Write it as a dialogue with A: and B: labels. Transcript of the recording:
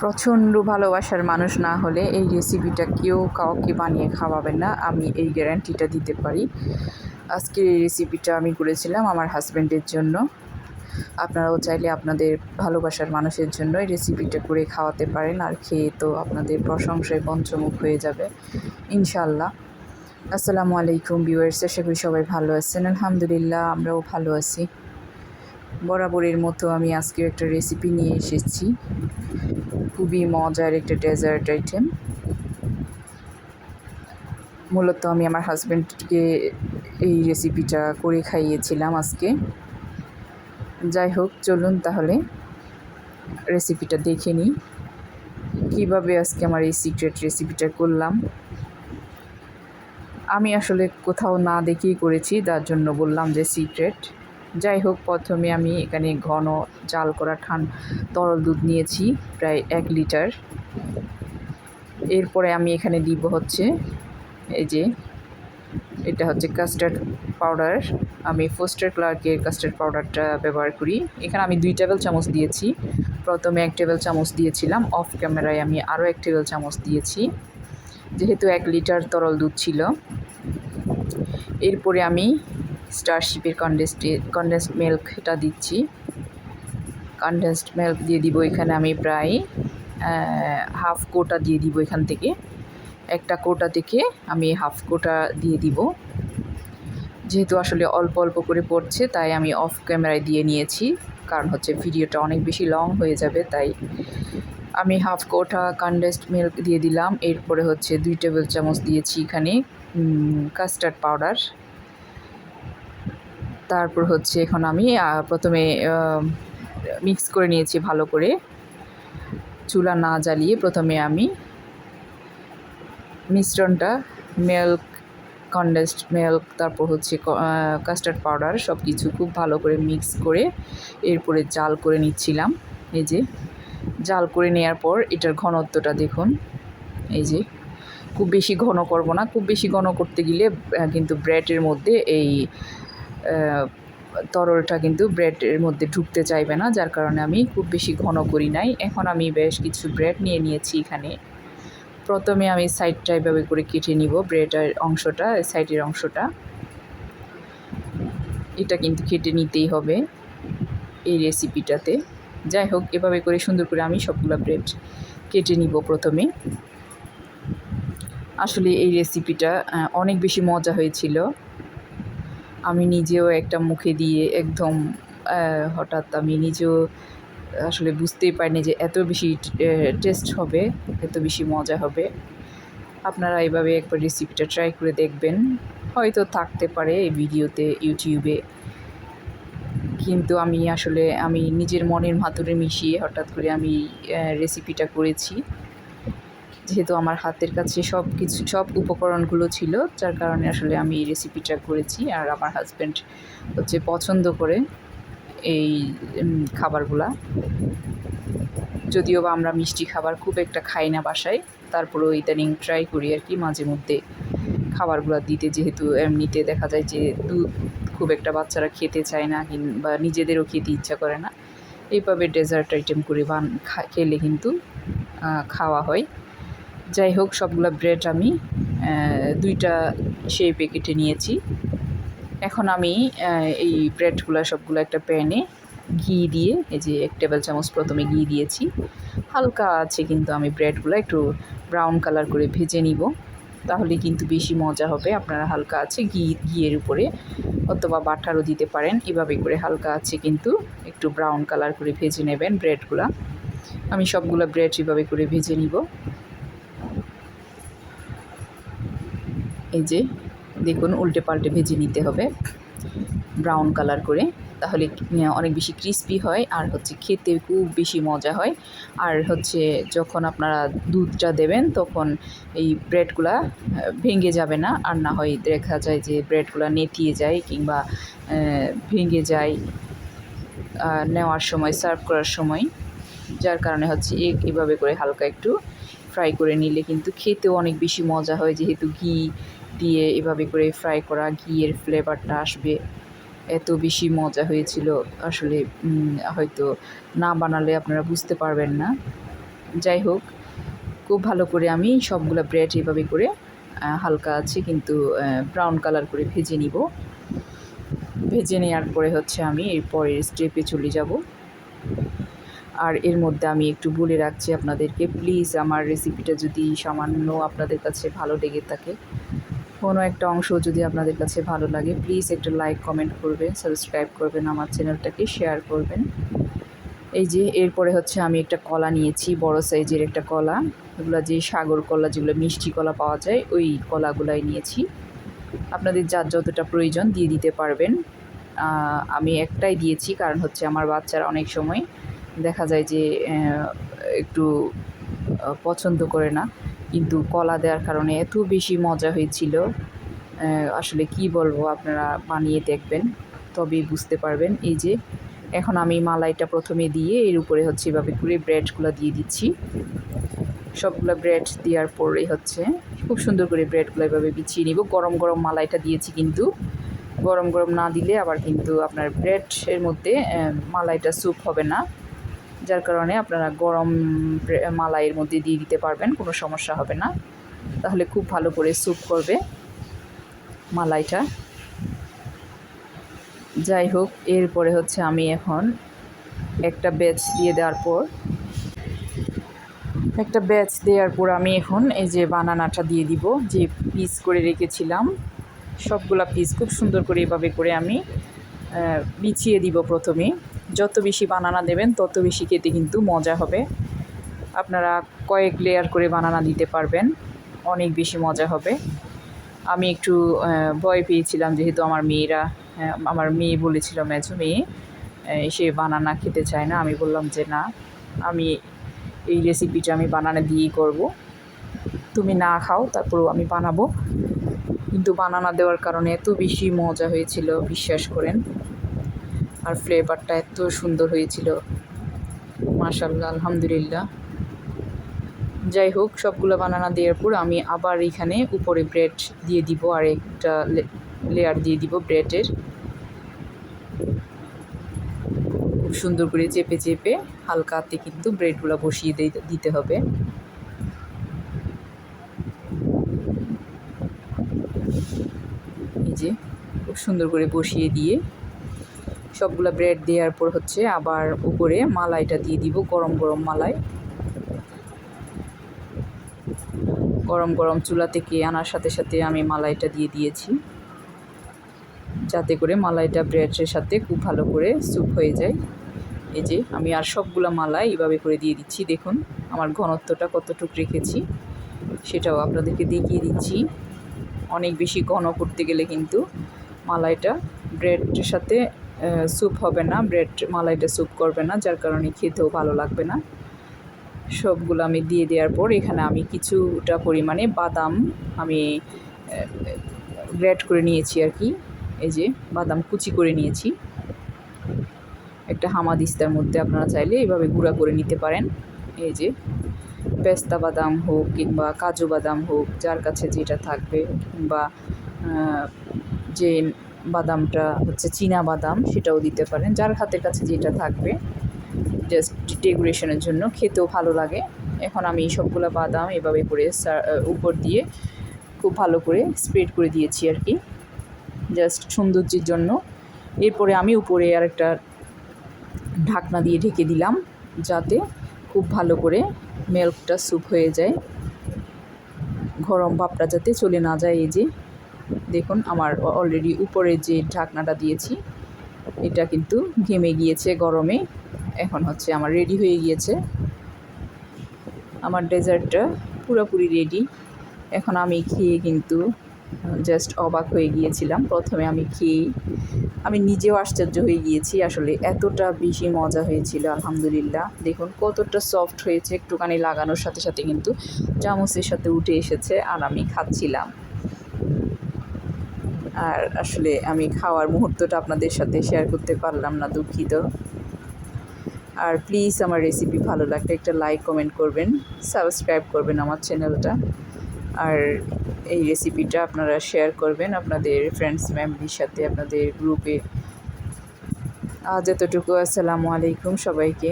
A: প্রচণ্ড ভালোবাসার মানুষ না হলে এই রেসিপিটা কেউ কাউকে বানিয়ে খাওয়াবেন না। আমি এই গ্যারান্টিটা দিতে পারি। আজকের এই রেসিপিটা আমি করেছিলাম আমার হাজব্যান্ডের জন্য। আপনারাও চাইলে আপনাদের ভালোবাসার মানুষের জন্য এই রেসিপিটা করে খাওয়াতে পারেন। আর খেয়ে তো আপনাদের প্রশংসায় পঞ্চমুখ হয়ে যাবে। ইনশাল্লাহ আসসালামু আলাইকুম ভিউয়ার্স আশা করি সবাই ভালো আছেন। আলহামদুলিল্লাহ, আমরাও ভালো আছি। বরাবরের মতো আমি আজকে একটা রেসিপি নিয়ে এসেছি। খুবই মজার একটা ডেজার্ট আইটেম মূলত আমি আমার হাজব্যান্ডকে এই রেসিপিটা করে খাইয়েছিলাম আজকে। যাই হোক, চলুন তাহলে রেসিপিটা দেখে নিই। কীভাবে আজকে আমার এই সিক্রেট রেসিপিটা করলাম? আমি আসলে কোথাও না দেখেই করেছি, তার জন্য বললাম যে সিক্রেট যাই হোক, প্রথমে আমি এখানে ঘন জাল করা ঠান তরল দুধ নিয়েছি, প্রায় এক লিটার। এরপরে আমি এখানে দিব হচ্ছে এই যে, এটা হচ্ছে কাস্টার্ড পাউডার আমি ফোস্টার ক্লার্কের কাস্টার্ড পাউডারটা ব্যবহার করি। এখানে আমি দুই টেবিল চামচ দিয়েছি। প্রথমে এক টেবিল চামচ দিয়েছিলাম। অফ ক্যামেরায় আমি আরও এক টেবিল চামচ দিয়েছি। যেহেতু এক লিটার তরল দুধ ছিল। এরপরে আমি স্টারশিপের কন্ডেন্সড কন্ডেন্সড মিল্কটা দিচ্ছি। কন্ডেন্সড মিল্ক দিয়ে দিব এখানে আমি প্রায় হাফ কোটা দিয়ে দিব এখান থেকে। একটা কোটা থেকে আমি হাফ কোটা দিয়ে দিব। যেহেতু আসলে অল্প অল্প করে পড়ছে, তাই আমি অফ ক্যামেরায় দিয়ে নিয়েছি। কারণ হচ্ছে ভিডিওটা অনেক বেশি লং হয়ে যাবে, তাই আমি হাফ কোটা কন্ডেন্সড মিল্ক দিয়ে দিলাম। এরপরে হচ্ছে দুই টেবিল চামচ দিয়েছি এখানে কাস্টার্ড পাউডার তারপর হচ্ছে এখন আমি প্রথমে মিক্স করে নিয়েছি ভালো করে। চুলা না জ্বালিয়ে প্রথমে আমি মিশ্রণটা মিল্ক কন্ডেন্সড মিল্ক তারপর হচ্ছে কাস্টার্ড পাউডার সব কিছু খুব ভালো করে মিক্স করে এরপরে জাল করে নিচ্ছিলাম। এই যে, জাল করে নেওয়ার পর এটার ঘনত্বটা দেখুন। এই যে, খুব বেশি ঘন করব না, খুব বেশি ঘন করতে গেলে কিন্তু ব্রেডের মধ্যে এই তরলটা কিন্তু ব্রেডের মধ্যে ঢুকতে চাইবে না, যার কারণে আমি খুব বেশি ঘন করি নাই। এখন আমি বেশ কিছু ব্রেড নিয়ে নিয়েছি এখানে। প্রথমে আমি সাইডটা এভাবে করে কেটে নিব, ব্রেডের অংশটা, সাইডের অংশটা। এটা কিন্তু কেটে নিতেই হবে এই রেসিপিটাতে। যাই হোক, এভাবে করে সুন্দর করে আমি সবগুলো ব্রেড কেটে নিব প্রথমে। আসলে এই রেসিপিটা অনেক বেশি মজা হয়েছিল। আমি নিজেও একটা মুখে দিয়ে একদম হঠাৎ আমি নিজেও আসলে বুঝতেই পারিনি যে এত বেশি টেস্ট হবে, এত বেশি মজা হবে। আপনারা এইভাবে একবার রেসিপিটা ট্রাই করে দেখবেন। হয়তো থাকতে পারে এই ভিডিওতে, ইউটিউবে। কিন্তু আমি আসলে, আমি নিজের মনের মাতুরে মিশিয়ে হঠাৎ করে আমি রেসিপিটা করেছি। যেহেতু আমার হাতের কাছে সব কিছু, সব উপকরণগুলো ছিল, যার কারণে আসলে আমি এই রেসিপিটা করেছি। আর আমার হাজব্যান্ড হচ্ছে পছন্দ করে এই খাবারগুলা। যদিও বা আমরা মিষ্টি খাবার খুব একটা খাই না বাসায়, তারপরেও ইদানিং ট্রাই করি আর কি, মাঝে মধ্যে খাবারগুলো দিতে। যেহেতু এমনিতে দেখা যায় যে দুধ খুব একটা বাচ্চারা খেতে চায় না কিংবা নিজেদেরও খেতে ইচ্ছা করে না। এইভাবে ডেজার্ট আইটেম করে বান খেলে কিন্তু খাওয়া হয়। যাই হোক, সবগুলো ব্রেড আমি দুইটা সেই প্যাকেটে নিয়েছি। এখন আমি এই ব্রেডগুলো সবগুলো একটা প্যানে ঘি দিয়ে, এই যে এক টেবিল চামচ প্রথমে ঘি দিয়েছি। হালকা আছে কিন্তু আমি ব্রেডগুলো একটু ব্রাউন কালার করে ভেজে নিব। তাহলে কিন্তু বেশি মজা হবে, আপনারা হালকা আছে ঘি, ঘিয়ের উপরে, অথবা বাটারও দিতে পারেন। এভাবে করে হালকা আছে কিন্তু একটু ব্রাউন কালার করে ভেজে নেবেন ব্রেডগুলো আমি সবগুলো ব্রেড এভাবে করে ভেজে নিব। এই যে দেখুন উল্টে পাল্টে ভেজে নিতে হবে। ব্রাউন কালার করে। তাহলে অনেক বেশি ক্রিস্পি হয় আর হচ্ছে খেতে খুব বেশি মজা হয়। আর হচ্ছে যখন আপনারা দুধটা দেবেন, তখন এই ব্রেডগুলা ভেঙে যাবে না। আর না হয় দেখা যায় যে ব্রেডগুলা নেতিয়ে যায় কিংবা ভেঙে যায় নেওয়ার সময়, সার্ভ করার সময়। যার কারণে হচ্ছে এভাবে করে হালকা একটু ফ্রাই করে নিলে কিন্তু খেতেও অনেক বেশি মজা হয়। যেহেতু ঘি দিয়ে এভাবে করে ফ্রাই করা ঘিয়ের ফ্লেভারটা আসবে। এত বেশি মজা হয়েছিল। আসলে হয়তো না বানালে আপনারা বুঝতে পারবেন না। যাই হোক, খুব ভালো করে আমি সবগুলো ব্রেড এভাবে করে হালকা আছে কিন্তু ব্রাউন কালার করে ভেজে নিব। ভেজে নেওয়ার পরে হচ্ছে আমি এর পরের স্টেপে চলে যাব। আর এর মধ্যে আমি একটু বলে রাখছি আপনাদেরকে প্লিজ আমার রেসিপিটা যদি সামান্য আপনাদের কাছে ভালো লেগে থাকে কোনো একটা অংশ যদি আপনাদের কাছে ভালো লাগে প্লিজ একটা লাইক কমেন্ট করবেন সাবস্ক্রাইব করবেন, আমার চ্যানেলটাকে শেয়ার করবেন। এই যে, এরপরে হচ্ছে আমি একটা কলা নিয়েছি, বড় সাইজের একটা কলা। এগুলো যে সাগর কলা, যেগুলো মিষ্টি কলা পাওয়া যায়, ওই কলাগুলাই নিয়েছি। আপনাদের যার যতটা প্রয়োজন দিয়ে দিতে পারবেন। আমি একটাই দিয়েছি, কারণ হচ্ছে আমার বাচ্চারা অনেক সময় দেখা যায় যে একটু পছন্দ করে না। কিন্তু কলা দেওয়ার কারণে এত বেশি মজা হয়েছিল। আসলে কি বলব, আপনারা বানিয়ে দেখবেন, তবেই বুঝতে পারবেন। এই যে, এখন আমি মালাইটা প্রথমে দিয়ে এর উপরে হচ্ছে এভাবে করে ব্রেডগুলো দিয়ে দিচ্ছি। সবগুলো ব্রেড দেওয়ার পরে হচ্ছে খুব সুন্দর করে ব্রেডগুলো এভাবে বিছিয়ে নিব। গরম গরম মালাইটা দিয়েছি কিন্তু। গরম গরম না দিলে আবার কিন্তু আপনার ব্রেড এর মধ্যে মালাইটা স্যুপ হবে না। যার কারণে আপনারা গরম মালাইয়ের মধ্যে দিয়ে দিতে পারবেন, কোনো সমস্যা হবে না। তাহলে খুব ভালো করে স্যুপ করবে মালাইটা। যাই হোক, এরপরে হচ্ছে আমি এখন একটা ব্যাচ দিয়ে দেওয়ার পর, একটা ব্যাচ দেওয়ার পর আমি এখন এই যে বানানাটা দিয়ে দিব, যে পিস করে রেখেছিলাম, সবগুলা পিস খুব সুন্দর করে এভাবে করে আমি বিছিয়ে দিব প্রথমে। যত বেশি বানানা দেবেন, তত বেশি খেতে কিন্তু মজা হবে। আপনারা কয়েক লেয়ার করে বানানা দিতে পারবেন, অনেক বেশি মজা হবে। আমি একটু ভয় পেয়েছিলাম যেহেতু আমার মেয়েরা আমার মেয়ে বলেছিল মেজো মেয়ে সে বানানা খেতে চায় না। আমি বললাম যে, না, আমি এই রেসিপিটা আমি বানানা দিয়েই করব। তুমি না খাও, তারপরেও আমি বানাবো। কিন্তু বানানা দেওয়ার কারণে এত বেশি মজা হয়েছিল, বিশ্বাস করেন। আর ফ্লেভারটা এত সুন্দর হয়েছিল। মাশাল্লাহ আলহামদুলিল্লাহ। যাই হোক, সবগুলো বানানা দেওয়ার পর আমি আবার এখানে উপরে ব্রেড দিয়ে দিব, আর একটা লেয়ার দিয়ে দিব ব্রেডের খুব সুন্দর করে চেপে চেপে হালকা হাতে কিন্তু ব্রেডগুলো বসিয়ে দিতে হবে। এই যে, খুব সুন্দর করে বসিয়ে দিয়ে সবগুলো ব্রেড দেওয়ার পর হচ্ছে আবার উপরে মালাইটা দিয়ে দিব, গরম গরম মালাই। গরম গরম চুলা থেকে আনার সাথে সাথে আমি মালাইটা দিয়ে দিয়েছি। যাতে করে মালাইটা ব্রেডের সাথে খুব ভালো করে স্যুপ হয়ে যায়। এই যে, আমি আর সবগুলো মালাই এভাবে করে দিয়ে দিচ্ছি, দেখুন আমার ঘনত্বটা কতটুকু রেখেছি। সেটাও আপনাদেরকে দেখিয়ে দিচ্ছি। অনেক বেশি ঘন করতে গেলে কিন্তু মালাইটা ব্রেডের সাথে স্যুপ হবে না ব্রেড মালাইটা স্যুপ করবে না, যার কারণে খেতেও ভালো লাগবে না। সবগুলো আমি দিয়ে দেওয়ার পর এখানে আমি কিছুটা পরিমাণে বাদাম আমি গ্রেড করে নিয়েছি আর কি। এই যে বাদাম কুচি করে নিয়েছি। একটা হামাদিস্তার মধ্যে আপনারা চাইলে এইভাবে গুঁড়া করে নিতে পারেন। এই যে পেস্তা বাদাম হোক কিংবা কাজু বাদাম হোক, যার কাছে যেটা থাকবে, কিংবা যে বাদামটা হচ্ছে চীনা বাদাম, সেটাও দিতে পারেন। যার হাতের কাছে যেটা থাকবে জাস্ট ডেকোরেশনের জন্য খেতেও ভালো লাগে। এখন আমি সবগুলো বাদাম এভাবে করে উপর দিয়ে খুব ভালো করে স্প্রেড করে দিয়েছি আর কি। জাস্ট সৌন্দর্যের জন্য। এরপরে আমি উপরে আর একটা ঢাকনা দিয়ে ঢেকে দিলাম, যাতে খুব ভালো করে মিল্কটা স্যুপ হয়ে যায়। গরম ভাবটা যাতে চলে না যায় এই যে। দেখুন, আমার অলরেডি উপরে যে ঢাকনাটা দিয়েছি, এটা কিন্তু ঘেমে গিয়েছে গরমে। এখন হচ্ছে আমার রেডি হয়ে গিয়েছে। আমার ডেজার্টটা পুরোপুরি রেডি এখন আমি খেয়ে কিন্তু জাস্ট অবাক হয়ে গিয়েছিলাম। প্রথমে আমি খেয়ে, আমি নিজেও আশ্চর্য হয়ে গিয়েছি। আসলে এতটা বেশি মজা হয়েছিল, আলহামদুলিল্লাহ। দেখুন, কতটা সফট হয়েছে, একটুখানি লাগানোর সাথে সাথে কিন্তু চামচের সাথে উঠে এসেছে, আর আমি খাচ্ছিলাম। আর আসলে আমি খাওয়ার মুহূর্তটা আপনাদের সাথে শেয়ার করতে পারলাম না, দুঃখিত। আর প্লিজ আমার রেসিপি ভালো লাগলে একটা লাইক কমেন্ট করবেন সাবস্ক্রাইব করবেন আমার চ্যানেলটা আর এই রেসিপিটা আপনারা শেয়ার করবেন আপনাদের ফ্রেন্ডস ফ্যামিলির সাথে, আপনাদের গ্রুপে আজ এতটুকু আসসালামু আলাইকুম সবাইকে।